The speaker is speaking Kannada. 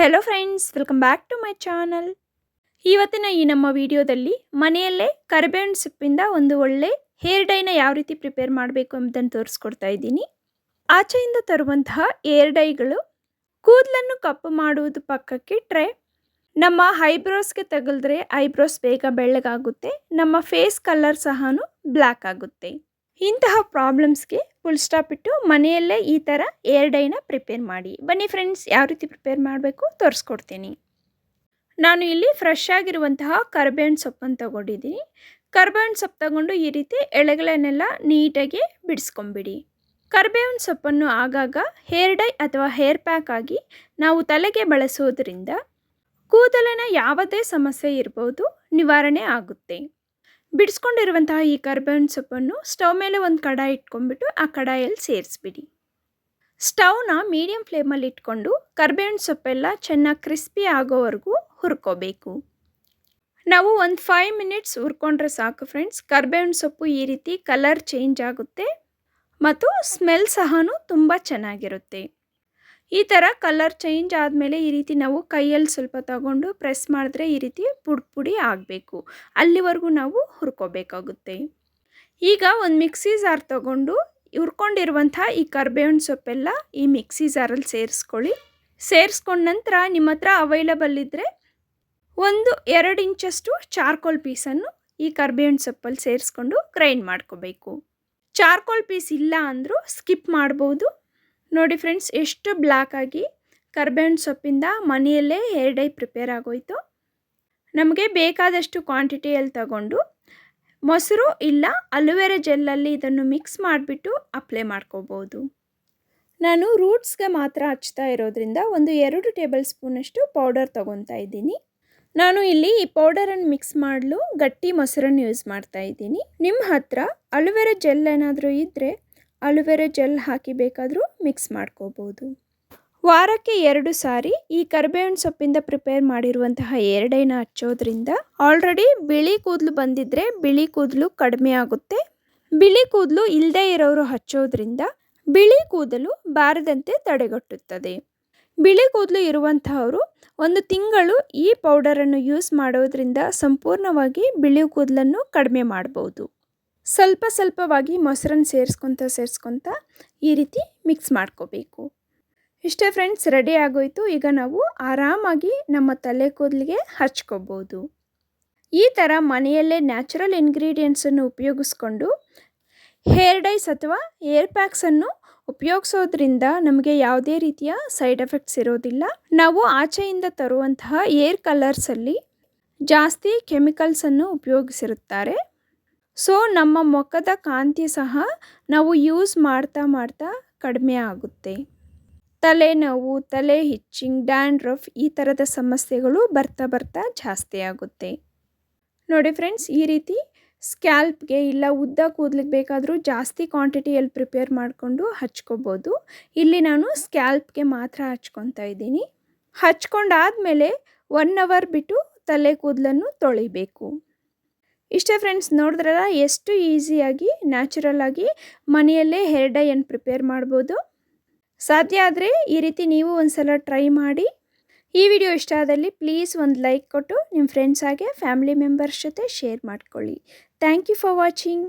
Hello friends welcome back to my channel ಇವತ್ತಿನ ಈ ನಮ್ಮ ವಿಡಿಯೋದಲ್ಲಿ ಮನೆಯಲ್ಲೇ ಕರಿಬೇವಿನ ಸೊಪ್ಪಿಂದ ಒಂದು ಒಳ್ಳೆ ಹೇರ್ ಡೈನ ಯಾವ ರೀತಿ ಪ್ರಿಪೇರ್ ಮಾಡಬೇಕು ಎಂಬುದನ್ನು ತೋರಿಸ್ಕೊಡ್ತಾ ಇದ್ದೀನಿ. ಆಚೆಯಿಂದ ತರುವಂತಹ ಏರ್ ಡೈಗಳು ಕೂದಲನ್ನು ಕಪ್ಪು ಮಾಡುವುದು ಪಕ್ಕಕ್ಕಿಟ್ರೆ ನಮ್ಮ ಐಬ್ರೋಸ್ಗೆ ತಗಲಿದ್ರೆ ಐಬ್ರೋಸ್ ಬೇಗ ಬೆಳ್ಳಗಾಗುತ್ತೆ, ನಮ್ಮ ಫೇಸ್ ಕಲರ್ ಸಹ ಬ್ಲ್ಯಾಕ್ ಆಗುತ್ತೆ. ಇಂತಹ ಪ್ರಾಬ್ಲಮ್ಸ್ಗೆ ಫುಲ್ ಸ್ಟಾಪ್ ಇಟ್ಟು ಮನೆಯಲ್ಲೇ ಈ ಥರ ಏರ್ ಡೈನ ಪ್ರಿಪೇರ್ ಮಾಡಿ. ಬನ್ನಿ ಫ್ರೆಂಡ್ಸ್ ಯಾವ ರೀತಿ ಪ್ರಿಪೇರ್ ಮಾಡಬೇಕು ತೋರಿಸ್ಕೊಡ್ತೀನಿ. ನಾನು ಇಲ್ಲಿ ಫ್ರೆಶ್ ಆಗಿರುವಂತಹ ಕರ್ಬೇವಿನ ಸೊಪ್ಪನ್ನು ತಗೊಂಡಿದ್ದೀನಿ. ಕರ್ಬೇವಿನ ಸೊಪ್ಪು ತಗೊಂಡು ಈ ರೀತಿ ಎಳೆಗಳನ್ನೆಲ್ಲ ನೀಟಾಗಿ ಬಿಡಿಸ್ಕೊಂಬಿಡಿ. ಕರ್ಬೇವಿನ ಸೊಪ್ಪನ್ನು ಆಗಾಗ ಹೇರ್ ಡೈ ಅಥವಾ ಹೇರ್ ಪ್ಯಾಕ್ ಆಗಿ ನಾವು ತಲೆಗೆ ಬಳಸೋದ್ರಿಂದ ಕೂದಲಿನ ಯಾವುದೇ ಸಮಸ್ಯೆ ಇರ್ಬೋದು ನಿವಾರಣೆ ಆಗುತ್ತೆ. ಬಿಡಿಸ್ಕೊಂಡಿರುವಂತಹ ಈ ಕರ್ಬೇವಿನ ಸೊಪ್ಪನ್ನು ಸ್ಟವ್ ಮೇಲೆ ಒಂದು ಕಡಾಯಿ ಇಟ್ಕೊಂಡ್ಬಿಟ್ಟು ಆ ಕಡಾಯಲ್ಲಿ ಸೇರಿಸ್ಬಿಡಿ. ಸ್ಟವ್ನ ಮೀಡಿಯಂ ಫ್ಲೇಮಲ್ಲಿ ಇಟ್ಕೊಂಡು ಕರ್ಬೇವಿನ ಸೊಪ್ಪೆಲ್ಲ ಚೆನ್ನಾಗಿ ಕ್ರಿಸ್ಪಿ ಆಗೋವರೆಗೂ ಹುರ್ಕೋಬೇಕು. ನಾವು ಒಂದು ಫೈವ್ ಮಿನಿಟ್ಸ್ ಹುರ್ಕೊಂಡ್ರೆ ಸಾಕು ಫ್ರೆಂಡ್ಸ್, ಕರ್ಬೇವಿನ ಸೊಪ್ಪು ಈ ರೀತಿ ಕಲರ್ ಚೇಂಜ್ ಆಗುತ್ತೆ ಮತ್ತು ಸ್ಮೆಲ್ ಸಹ ತುಂಬ ಚೆನ್ನಾಗಿರುತ್ತೆ. ಈ ಥರ ಕಲರ್ ಚೇಂಜ್ ಆದಮೇಲೆ ಈ ರೀತಿ ನಾವು ಕೈಯಲ್ಲಿ ಸ್ವಲ್ಪ ತಗೊಂಡು ಪ್ರೆಸ್ ಮಾಡಿದ್ರೆ ಈ ರೀತಿ ಪುಡಿ ಪುಡಿ ಆಗಬೇಕು. ಅಲ್ಲಿವರೆಗೂ ನಾವು ಹುರ್ಕೋಬೇಕಾಗುತ್ತೆ. ಈಗ ಒಂದು ಮಿಕ್ಸಿ ಜಾರ್ ತಗೊಂಡು ಹುರ್ಕೊಂಡಿರುವಂಥ ಈ ಕರ್ಬೇವಿನ ಸೊಪ್ಪೆಲ್ಲ ಈ ಮಿಕ್ಸಿ ಜಾರಲ್ಲಿ ಸೇರಿಸ್ಕೊಳ್ಳಿ. ಸೇರಿಸ್ಕೊಂಡ ನಂತರ ನಿಮ್ಮ ಹತ್ರ ಅವೈಲಬಲ್ ಇದ್ದರೆ ಒಂದು ಎರಡು ಇಂಚಷ್ಟು ಚಾರ್ಕೋಲ್ ಪೀಸನ್ನು ಈ ಕರ್ಬೇವಿನ ಸೊಪ್ಪಲ್ಲಿ ಸೇರಿಸ್ಕೊಂಡು ಗ್ರೈಂಡ್ ಮಾಡ್ಕೋಬೇಕು. ಚಾರ್ಕೋಲ್ ಪೀಸ್ ಇಲ್ಲ ಅಂದರೂ ಸ್ಕಿಪ್ ಮಾಡ್ಬೋದು. ನೋಡಿ ಫ್ರೆಂಡ್ಸ್, ಎಷ್ಟು ಬ್ಲ್ಯಾಕ್ ಆಗಿ ಕರ್ಬೇವಿನ ಸೊಪ್ಪಿಂದ ಮನೆಯಲ್ಲೇ ಹೇರ್ ಡೈ ಪ್ರಿಪೇರ್ ಆಗೋಯಿತು. ನಮಗೆ ಬೇಕಾದಷ್ಟು ಕ್ವಾಂಟಿಟಿಯಲ್ಲಿ ತಗೊಂಡು, ಮೊಸರು ಇಲ್ಲ ಅಲುವೆರಾ ಜೆಲ್ಲಲ್ಲಿ ಇದನ್ನು ಮಿಕ್ಸ್ ಮಾಡಿಬಿಟ್ಟು ಅಪ್ಲೈ ಮಾಡ್ಕೋಬೋದು. ನಾನು ರೂಟ್ಸ್ಗೆ ಮಾತ್ರ ಹಚ್ತಾ ಇರೋದ್ರಿಂದ ಒಂದು ಎರಡು ಟೇಬಲ್ ಸ್ಪೂನಷ್ಟು ಪೌಡರ್ ತೊಗೊತಾ ಇದ್ದೀನಿ. ನಾನು ಇಲ್ಲಿ ಈ ಪೌಡರನ್ನು ಮಿಕ್ಸ್ ಮಾಡಲು ಗಟ್ಟಿ ಮೊಸರನ್ನು ಯೂಸ್ ಮಾಡ್ತಾ ಇದ್ದೀನಿ. ನಿಮ್ಮ ಹತ್ರ ಅಲುವೆರಾ ಜೆಲ್ ಏನಾದರೂ ಇದ್ದರೆ ಅಲುವೆರಾ ಜೆಲ್ ಹಾಕಿ ಬೇಕಾದರೂ ಮಿಕ್ಸ್ ಮಾಡ್ಕೋಬೋದು. ವಾರಕ್ಕೆ ಎರಡು ಸಾರಿ ಈ ಕರಿಬೇವಿನ ಸೊಪ್ಪಿಂದ ಪ್ರಿಪೇರ್ ಮಾಡಿರುವಂತಹ ಎರಡೈನ ಹಚ್ಚೋದ್ರಿಂದ ಆಲ್ರೆಡಿ ಬಿಳಿ ಕೂದಲು ಬಂದಿದ್ದರೆ ಬಿಳಿ ಕೂದಲು ಕಡಿಮೆ ಆಗುತ್ತೆ. ಬಿಳಿ ಕೂದಲು ಇಲ್ಲದೇ ಇರೋರು ಹಚ್ಚೋದ್ರಿಂದ ಬಿಳಿ ಕೂದಲು ಬಾರದಂತೆ ತಡೆಗಟ್ಟುತ್ತದೆ. ಬಿಳಿ ಕೂದಲು ಇರುವಂತಹವರು ಒಂದು ತಿಂಗಳು ಈ ಪೌಡರನ್ನು ಯೂಸ್ ಮಾಡೋದ್ರಿಂದ ಸಂಪೂರ್ಣವಾಗಿ ಬಿಳಿ ಕೂದಲನ್ನು ಕಡಿಮೆ ಮಾಡ್ಬೋದು. ಸ್ವಲ್ಪ ಸ್ವಲ್ಪವಾಗಿ ಮೊಸರನ್ನು ಸೇರಿಸ್ಕೊತ ಸೇರಿಸ್ಕೊತ ಈ ರೀತಿ ಮಿಕ್ಸ್ ಮಾಡ್ಕೋಬೇಕು. ಇಷ್ಟೇ ಫ್ರೆಂಡ್ಸ್ ರೆಡಿ ಆಗೋಯ್ತು. ಈಗ ನಾವು ಆರಾಮಾಗಿ ನಮ್ಮ ತಲೆ ಕೂದಲಿಗೆ ಹಚ್ಕೋಬೋದು. ಈ ಥರ ಮನೆಯಲ್ಲೇ ನ್ಯಾಚುರಲ್ ಇಂಗ್ರೀಡಿಯೆಂಟ್ಸನ್ನು ಉಪಯೋಗಿಸ್ಕೊಂಡು ಹೇರ್ ಡೈಸ್ ಅಥವಾ ಏರ್ ಪ್ಯಾಕ್ಸನ್ನು ಉಪಯೋಗಿಸೋದ್ರಿಂದ ನಮಗೆ ಯಾವುದೇ ರೀತಿಯ ಸೈಡ್ ಎಫೆಕ್ಟ್ಸ್ ಇರೋದಿಲ್ಲ. ನಾವು ಆಚೆಯಿಂದ ತರುವಂತಹ ಏರ್ ಕಲರ್ಸಲ್ಲಿ ಜಾಸ್ತಿ ಕೆಮಿಕಲ್ಸನ್ನು ಉಪಯೋಗಿಸಿರುತ್ತಾರೆ. ಸೊ ನಮ್ಮ ಮುಖದ ಕಾಂತಿ ಸಹ ನಾವು ಯೂಸ್ ಮಾಡ್ತಾ ಮಾಡ್ತಾ ಕಡಿಮೆ ಆಗುತ್ತೆ. ತಲೆನೋವು, ತಲೆ ಹಿಚ್ಚಿಂಗ್ ಡ್ಯಾಂಡ್ರಫ್ ಈ ಥರದ ಸಮಸ್ಯೆಗಳು ಬರ್ತಾ ಬರ್ತಾ ಜಾಸ್ತಿ ಆಗುತ್ತೆ. ನೋಡಿ ಫ್ರೆಂಡ್ಸ್ ಈ ರೀತಿ ಸ್ಕ್ಯಾಲ್ಪ್ಗೆ ಇಲ್ಲ ಉದ್ದ ಕೂದಲಿಗೆ ಬೇಕಾದರೂ ಜಾಸ್ತಿ ಕ್ವಾಂಟಿಟಿಯಲ್ಲಿ ಪ್ರಿಪೇರ್ ಮಾಡಿಕೊಂಡು ಹಚ್ಕೋಬೋದು. ಇಲ್ಲಿ ನಾನು ಸ್ಕ್ಯಾಲ್ಪ್ಗೆ ಮಾತ್ರ ಹಚ್ಕೊತಾ ಇದ್ದೀನಿ. ಹಚ್ಕೊಂಡಾದಮೇಲೆ ಒನ್ ಅವರ್ ಬಿಟ್ಟು ತಲೆ ಕೂದಲನ್ನು ತೊಳಿಬೇಕು. ಇಷ್ಟೇ ಫ್ರೆಂಡ್ಸ್ ನೋಡಿದ್ರಲ್ಲ? ಎಷ್ಟು ಈಸಿಯಾಗಿ ನ್ಯಾಚುರಲ್ ಆಗಿ ಮನೆಯಲ್ಲೇ ಹೇರ್ ಡೈಯನ್ನು ಪ್ರಿಪೇರ್ ಮಾಡ್ಬೋದು. ಸಾಧ್ಯ ಆದರೆ ಈ ರೀತಿ ನೀವು ಒಂದು ಟ್ರೈ ಮಾಡಿ. ಈ ವಿಡಿಯೋ ಇಷ್ಟ ಆದಲ್ಲಿ ಪ್ಲೀಸ್ ಒಂದು ಲೈಕ್ ಕೊಟ್ಟು ನಿಮ್ಮ ಫ್ರೆಂಡ್ಸ್ ಹಾಗೆ ಫ್ಯಾಮಿಲಿ ಮೆಂಬರ್ಸ್ ಜೊತೆ ಶೇರ್ ಮಾಡ್ಕೊಳ್ಳಿ. Thank you for watching